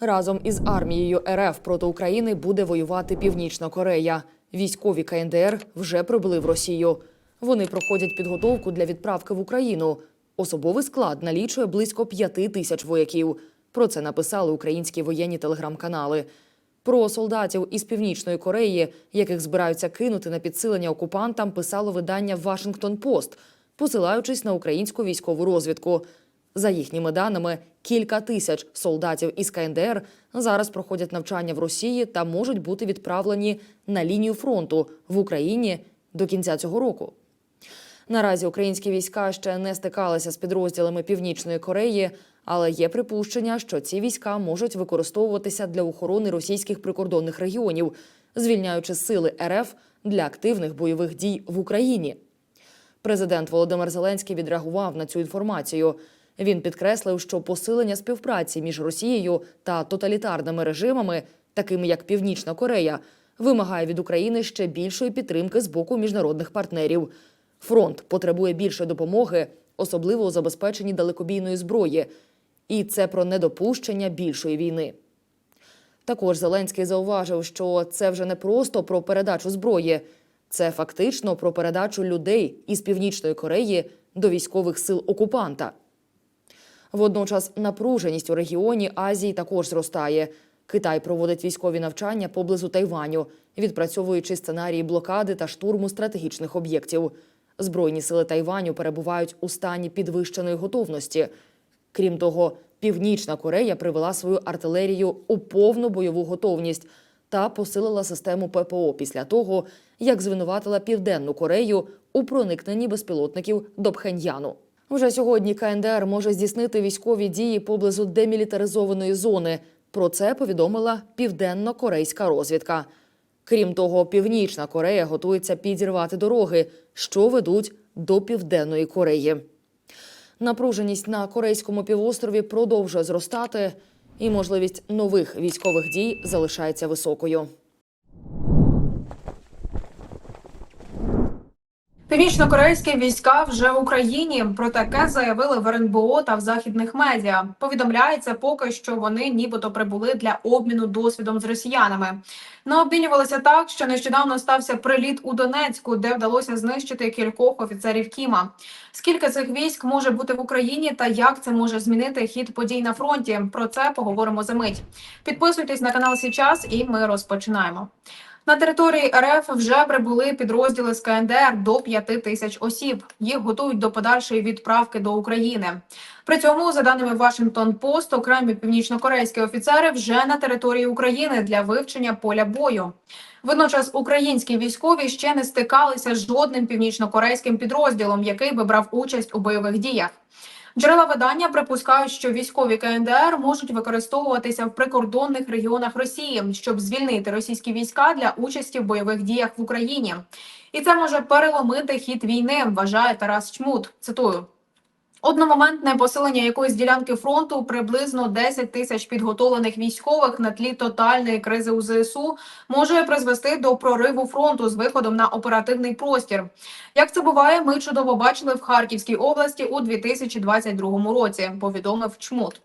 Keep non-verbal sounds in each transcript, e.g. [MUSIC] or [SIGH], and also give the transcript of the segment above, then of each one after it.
Разом із армією РФ проти України буде воювати Північна Корея. Військові КНДР вже прибули в Росію. Вони проходять підготовку для відправки в Україну. Особовий склад налічує близько п'яти тисяч вояків. Про це написали українські воєнні телеграм-канали. Про солдатів із Північної Кореї, яких збираються кинути на підсилення окупантам, писало видання Вашингтон Пост, посилаючись на українську військову розвідку. За їхніми даними, кілька тисяч солдатів із КНДР зараз проходять навчання в Росії та можуть бути відправлені на лінію фронту в Україні до кінця цього року. Наразі українські війська ще не стикалися з підрозділами Північної Кореї, але є припущення, що ці війська можуть використовуватися для охорони російських прикордонних регіонів, звільняючи сили РФ для активних бойових дій в Україні. Президент Володимир Зеленський відреагував на цю інформацію. Він підкреслив, що посилення співпраці між Росією та тоталітарними режимами, такими як Північна Корея, вимагає від України ще більшої підтримки з боку міжнародних партнерів. Фронт потребує більшої допомоги, особливо у забезпеченні далекобійної зброї, і це про недопущення більшої війни. Також Зеленський зауважив, що це вже не просто про передачу зброї, це фактично про передачу людей із Північної Кореї до військових сил окупанта. Водночас напруженість у регіоні Азії також зростає. Китай проводить військові навчання поблизу Тайваню, відпрацьовуючи сценарії блокади та штурму стратегічних об'єктів. Збройні сили Тайваню перебувають у стані підвищеної готовності. Крім того, Північна Корея привела свою артилерію у повну бойову готовність та посилила систему ППО після того, як звинуватила Південну Корею у проникненні безпілотників до Пхеньяну. Вже сьогодні КНДР може здійснити військові дії поблизу демілітаризованої зони. Про це повідомила південно-корейська розвідка. Крім того, Північна Корея готується підірвати дороги, що ведуть до Південної Кореї. Напруженість на корейському півострові продовжує зростати, і можливість нових військових дій залишається високою. Північно-корейські війська вже в Україні. Про таке заявили в РНБО та в західних медіа. Повідомляється поки що вони нібито прибули для обміну досвідом з росіянами. Не обмінювалися так, що нещодавно стався приліт у Донецьку, де вдалося знищити кількох офіцерів Кіма. Скільки цих військ може бути в Україні та як це може змінити хід подій на фронті? Про це поговоримо за мить. Підписуйтесь на канал Січас, і ми розпочинаємо. На території РФ вже прибули підрозділи з КНДР до 5 тисяч осіб. Їх готують до подальшої відправки до України. При цьому, за даними Вашингтон Пост, окремі північнокорейські офіцери вже на території України для вивчення поля бою. Водночас українські військові ще не стикалися з жодним північнокорейським підрозділом, який би брав участь у бойових діях. Джерела видання припускають, що військові КНДР можуть використовуватися в прикордонних регіонах Росії, щоб звільнити російські війська для участі в бойових діях в Україні. І це може переломити хід війни, вважає Тарас Чмут. Цитую. Одномоментне посилення якоїсь ділянки фронту приблизно 10 тисяч підготовлених військових на тлі тотальної кризи у ЗСУ може призвести до прориву фронту з виходом на оперативний простір. Як це буває, ми чудово бачили в Харківській області у 2022 році. Повідомив Чмут.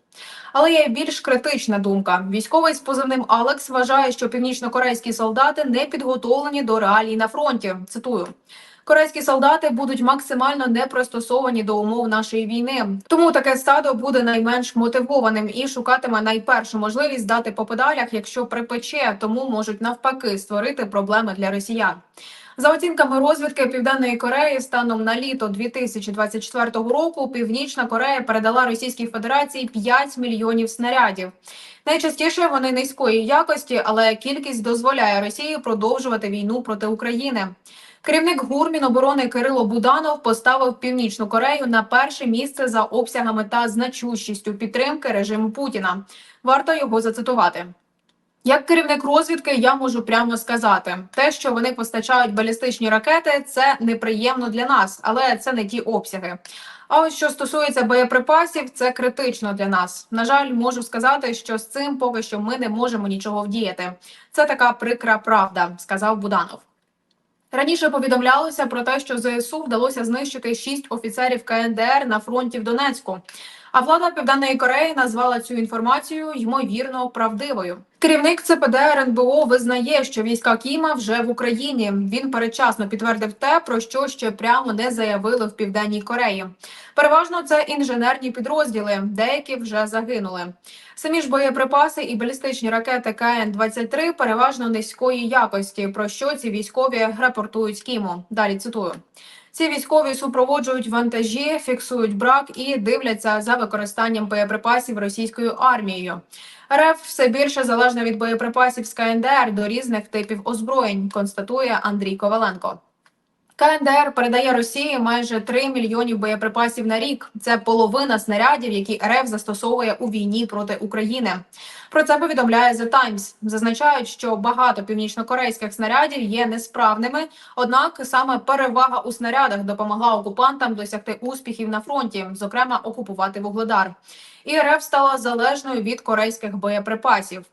Але є більш критична думка. Військовий з позивним Алекс вважає, що північнокорейські солдати не підготовлені до реалій на фронті. Цитую. Корейські солдати будуть максимально не пристосовані до умов нашої війни. Тому таке стадо буде найменш мотивованим і шукатиме найпершу можливість дати по педалях, якщо припече, тому можуть навпаки створити проблеми для росіян. За оцінками розвідки Південної Кореї, станом на літо 2024 року Північна Корея передала Російській Федерації 5 мільйонів снарядів. Найчастіше вони низької якості, але кількість дозволяє Росії продовжувати війну проти України. Керівник ГУР Міноборони Кирило Буданов поставив Північну Корею на перше місце за обсягами та значущістю підтримки режиму Путіна. Варто його зацитувати. Як керівник розвідки, я можу прямо сказати, те, що вони постачають балістичні ракети, це неприємно для нас, але це не ті обсяги. А ось що стосується боєприпасів, це критично для нас. На жаль, можу сказати, що з цим поки що ми не можемо нічого вдіяти. Це така прикра правда, сказав Буданов. Раніше повідомлялося про те, що ЗСУ вдалося знищити шість офіцерів КНДР на фронті в Донецьку. А влада Південної Кореї назвала цю інформацію ймовірно правдивою. Керівник ЦПД РНБО визнає, що війська Кіма вже в Україні. Він передчасно підтвердив те, про що ще прямо не заявили в Південній Кореї. Переважно це інженерні підрозділи, деякі вже загинули. Самі ж боєприпаси і балістичні ракети КН-23 переважно низької якості, про що ці військові рапортують Кіму. Далі цитую. Ці військові супроводжують вантажі, фіксують брак і дивляться за використанням боєприпасів російською армією. РФ все більше залежна від боєприпасів з КНДР до різних типів озброєнь, констатує Андрій Коваленко. КНДР передає Росії майже 3 мільйонів боєприпасів на рік. Це половина снарядів, які РФ застосовує у війні проти України. Про це повідомляє The Times. Зазначають, що багато північнокорейських снарядів є несправними. Однак саме перевага у снарядах допомогла окупантам досягти успіхів на фронті, зокрема окупувати вугледар. І РФ стала залежною від корейських боєприпасів.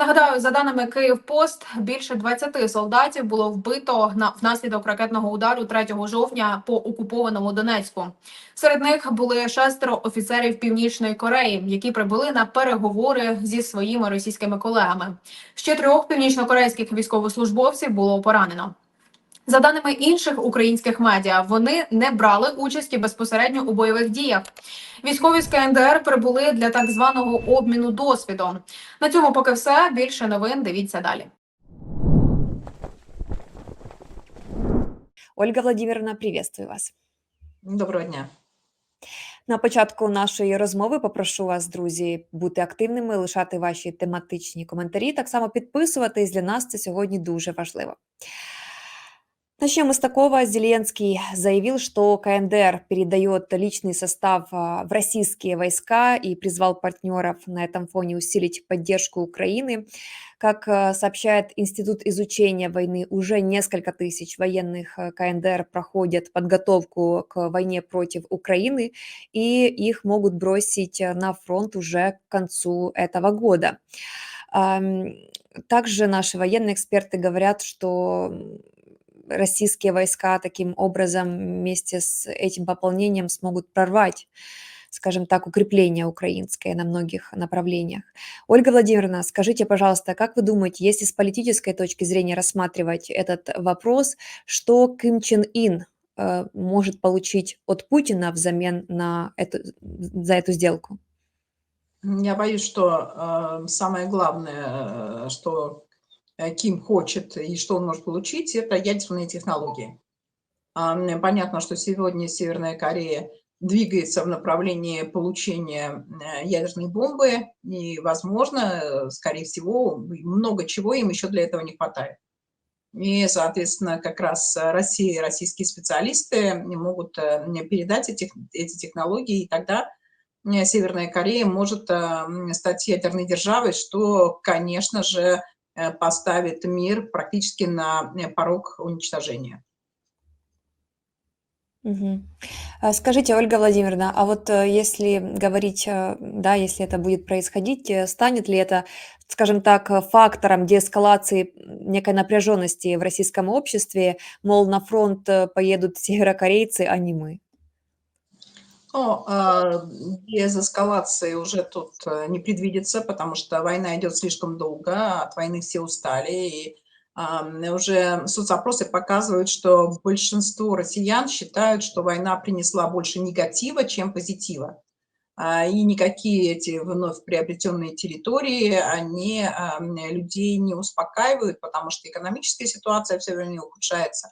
Нагадаю, за даними Київпост, більше 20 солдатів було вбито на внаслідок ракетного удару 3 жовтня по окупованому Донецьку. Серед них були шестеро офіцерів Північної Кореї, які прибули на переговори зі своїми російськими колегами. Ще трьох північнокорейських військовослужбовців було поранено. За даними інших українських медіа, вони не брали участі безпосередньо у бойових діях. Військові з КНДР прибули для так званого обміну досвідом. На цьому поки все. Більше новин дивіться далі. Ольга Владимировна, приветствую вас. Доброго дня. На початку нашої розмови попрошу вас, друзі, бути активними, лишати ваші тематичні коментарі. Так само підписуватись для нас це сьогодні дуже важливо. Начнем с такого. Зеленский заявил, что КНДР передает личный состав а, в российские войска и призвал партнеров на этом фоне усилить поддержку Украины. Как а, сообщает Институт изучения войны, уже несколько тысяч военных а, КНДР проходят подготовку к войне против Украины, и их могут бросить на фронт уже к концу этого года. Также наши военные эксперты говорят, что российские войска таким образом вместе с этим пополнением смогут прорвать, скажем так, укрепление украинское на многих направлениях. Ольга Владимировна, скажите, пожалуйста, как вы думаете, если с политической точки зрения рассматривать этот вопрос, что Ким Чен Ин э, может получить от Путина взамен на эту, за эту сделку? Я боюсь, что э, самое главное, э, что Ким хочет и что он может получить, это ядерные технологии. А, Понятно, что сегодня Северная Корея двигается в направлении получения э, ядерной бомбы, и, возможно, э, скорее всего, много чего им еще для этого не хватает. И, соответственно, как раз э, Россия российские специалисты могут э, передать эти, эти технологии, и тогда э, Северная Корея может э, стать ядерной державой, что, конечно же, э, поставит мир практически на э, порог уничтожения. А Скажите, Ольга Владимировна, а вот э, если говорить, э, да, если это будет происходить, э, станет ли это, скажем так, э, фактором деэскалации некой напряженности в российском обществе, мол, на фронт э, поедут [LAUGHS] северокорейцы, а не мы? Ну, а, без эскалации уже тут э, не предвидится, потому что война идет слишком долго, от войны все устали, и а, уже соцопросы показывают, что большинство россиян считают, что война принесла больше негатива, чем позитива. А, И никакие эти вновь приобретенные территории, они а, людей не успокаивают, потому что экономическая ситуация все время ухудшается.